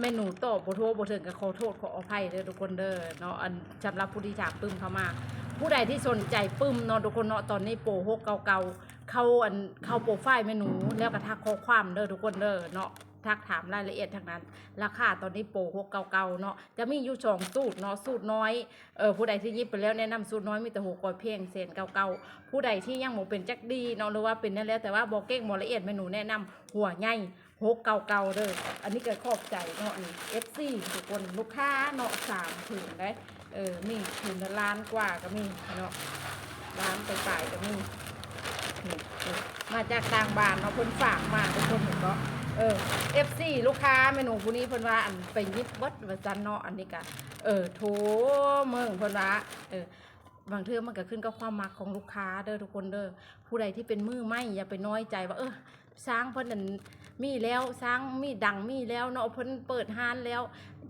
เมนูตอบบ่โทรบ่ถึงก็ขอโทษขออภัยเด้อทุกคนเด้อเนาะอันสำหรับผู้ที่ถามปึ้มเข้ามา ผู้ใดที่สนใจปึ้มเนาะทุกคนเนาะตอนนี้โปร6เก่าๆเข้าอันเข้าโปรไฟล์เมนูแล้วก็ทักข้อความเด้อทุกคนเด้อเนาะทักถามรายละเอียดทางนั้น ราคาตอนนี้โปร6เก่าๆเนาะจะมีอยู่สองสูตรเนาะสูตรน้อยเออผู้ใดที่ยิบไปแล้วแนะนำสูตรน้อยมีแต่หัวกอยเพียงเซนเก่าๆผู้ใดที่ยังบ่เป็นจักดีเนาะหรือว่าเป็นนั่นแล้วแต่ว่าบ่เก่งบ่ละเอียดเมนูแนะนำหัวใหญ่ หกเก่าๆเด้ออันนี้ก็ขอบใจเนาะนี่ FC ทุกคนลูกค้าเนาะสามถึงได้เออมีถึงล้านกว่าก็มีเนาะล้านไปปลายๆก็มีนี่มาจากต่างบ้านเนาะเพิ่นฝากมาทุกคนเห็นบ่เออ FC ลูกค้าเมนูผู้นี้เพิ่นว่าอันไปยิบเบิดว่าจันเนาะอันนี้ก็เออโถเมืองเพิ่นว่าเออบางเทื่อมันก็ขึ้นกับความมักของลูกค้าเด้อทุกคนเด้อผู้ใดที่เป็นมือไม่อย่าไปน้อยใจว่าเออ สร้างเพิ่นนั่นมีแล้วสร้างมีดังมีแล้วเนาะเพิ่นเปิดห้านแล้ว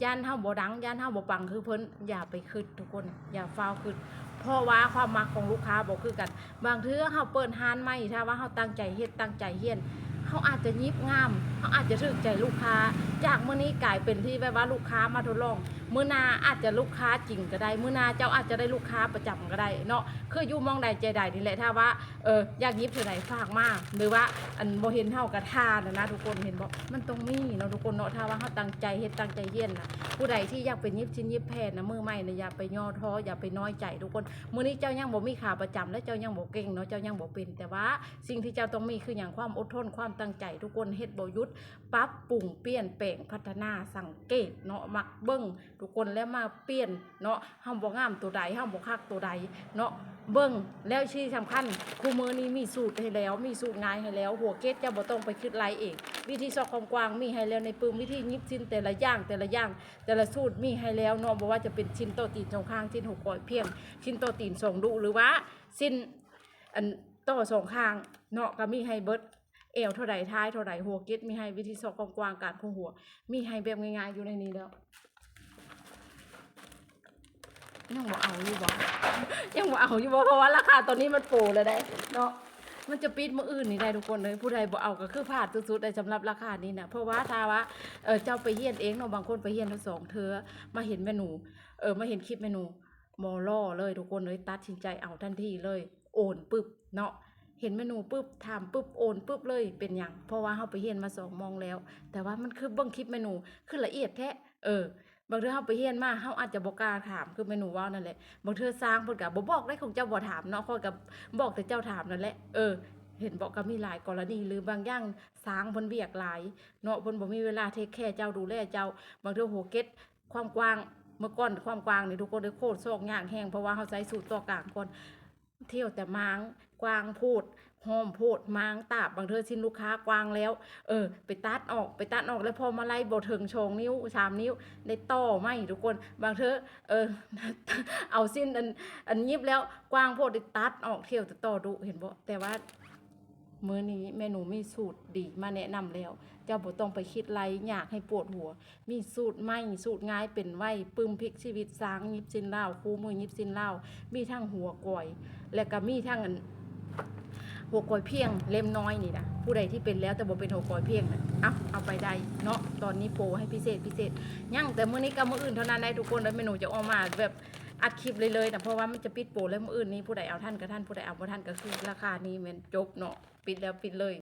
ย่านเฮาบ่ดังย่านเฮาบ่ปังคือเพิ่นอย่าไปคิดทุกคนอย่าฟาวคิดเพราะว่าความมักของลูกค้าบ่คือกัน บางเทื่อเฮาเปิดห้านใหม่ถ้าว่าเฮาตั้งใจเฮ็ดตั้งใจเฮียนเฮาอาจจะยิบงามเฮาอาจจะถูกใจลูกค้า จากมื้อนี้กลายเป็นที่แบบว่าลูกค้ามาทดลอง มื้อหนาอาจจะลูกค้าจริงก็ได้ มื้อหนาเจ้าอาจจะได้ลูกค้าประจำก็ได้เนาะคืออยู่มองใดใจใดนี่แหละถ้าว่าเอออยากยิบเท่าไหนฝากมากหรือว่าอันบ่เห็นเฮากระทานนะนะทุกคนเห็นบ่มันต้องมีเนาะทุกคนเนาะถ้าว่าเฮาตั้งใจเฮ็ดตั้งใจเฮียนนะผู้ใดที่อยากเป็นยิบชิ้นยิบแผ่นนะมือใหม่นะอย่าไปย่อท้ออย่าไปน้อยใจทุกคนมื้อนี้เจ้ายังบ่มีขาประจำและเจ้ายังบ่เก่งเนาะเจ้ายังบ่เป็น แต่ว่าสิ่งที่เจ้าต้องมีคืออย่างความอดทนความตั้งใจ ทุกคนเฮ็ดบ่ยุดปรับปรุงเปลี่ยนแปลงพัฒนาสังเกตเนาะมักเบิ่งทุกคนแล้วมาเปลี่ยนเนาะเฮาบ่งามตัวใดเฮาบ่คักตัวใดเนาะเบิ่งแล้วที่สำคัญครูมือนี้มีสูตรให้แล้ว มีสูตรง่ายให้แล้ว หัวเกตจะบ่ต้องไปคิดหลายเองวิธีซอกความกว้างมีให้แล้วในปึมวิธียิบชิ้นแต่ละอย่างแต่ละอย่างแต่ละสูตรมีให้แล้วเนาะบ่ว่าจะเป็นชิ้นโตตีนสองข้างชิ้นหกก้อยเพียง ชิ้นโตตีนสองดุหรือว่าชิ้นอันโตสองข้างเนาะก็มีให้เบิดเอวเท่าใดท้ายเท่าใดหัวเกตมีให้วิธีสอกกว้างการคงหัว มีให้แบบง่ายๆอยู่ในนี้แล้ว ยังบ่เอาอยู่บ่ยังบ่เอาอยู่บ่เพราะว่าราคาตอนนี้มันโปรเลยได้ เนาะมันจะปิดมืออื่นนี่ได้ทุกคนเลยผู้ใดบ่เอาก็คือพลาดสุดๆได้สำหรับราคานี้นะเพราะว่าถ้าว่าเออเจ้าไปเฮียนเองเนาะบางคนไปเฮียนทั้งสองเธอมาเห็นเมนูเออมาเห็นคลิปเมนูมอล่อเลยทุกคนเลยตัดสินใจเอาทันทีเลย โอนปึ๊บเนาะเห็นเมนูปุ๊บถามปุ๊บโอนปุ๊บเลยเป็นหยังเพราะว่าเฮาไปเฮียนมาสองมองแล้ว แต่ว่ามันคือเบิ่งคลิปเมนูคือละเอียดแท้เออ บางเทื่อเฮาไปเฮียนมาเฮาอาจจะบ่กล้าถามคือเมนูเว้านั่นแหละบางเทื่อสร้างเพิ่นก็บ่บอกได้ของเจ้าบ่ถามเนาะข้อยก็บอกแต่เจ้าถามนั่นแหละเออเห็นบอกก็มีหลายกรณีหรือบางอย่างสร้างเพิ่นเบียกหลายเนาะเพิ่นบ่มีเวลาเทคแคร์เจ้าดูแลเจ้า บางเทื่อโหเก็ตความกว้างเมื่อก่อนความกว้างนี่ทุกคนได้โคตรซอกยากแห้งเพราะว่าเฮาใช้สูตรต่อกลางคน เที่ยวแต่ม้างกวางพูดหอมพูดม้างตาบบางเธอชินลูกค้ากวางแล้ว เออ ไปตัดออกไปตัดออกแล้วพอมาไล่บถึงชงนิ้วสามนิ้วได้ต่อไม่ทุกคน บางเธอเออเอาสิ้นอันอันยิบแล้วกวางพูดได้ตัดออกเที่ยวแต่ต่อดุเห็นบ่แต่ว่า มื้อนี้แม่หนูมีสูตรดีมาแนะนำแล้ว เจ้าบ่ต้องไปคิดไรอยากให้ปวดหัว มีสูตรใหม่สูตรง่ายเป็นไว้ปึ้มพลิกชีวิตสางยิบสินเหล้าคู่มือยิบสินเหล้ามีทั้งหัวก่อย และก็มีทั้งหัวก่อยเพียงเล่มน้อยนี่นะผู้ใดที่เป็นแล้วแต่บ่เป็นหัวก่อยเพียงนะเอาเอาไปได้เนาะตอนนี้โปรให้พิเศษพิเศษยังแต่มื้อนี้กับมื้ออื่นเท่านั้นได้ทุกคนแล้วเมนูจะออกมาแบบ อัดคลิปเลยเลยนะเพราะว่ามันจะปิดโปรแล้วมืออื่นนี้ผู้ใดเอาท่านก็ท่านผู้ใดเอาบ่ท่านก็คือราคานี้แมันจบเนาะปิดแล้วปิดเลย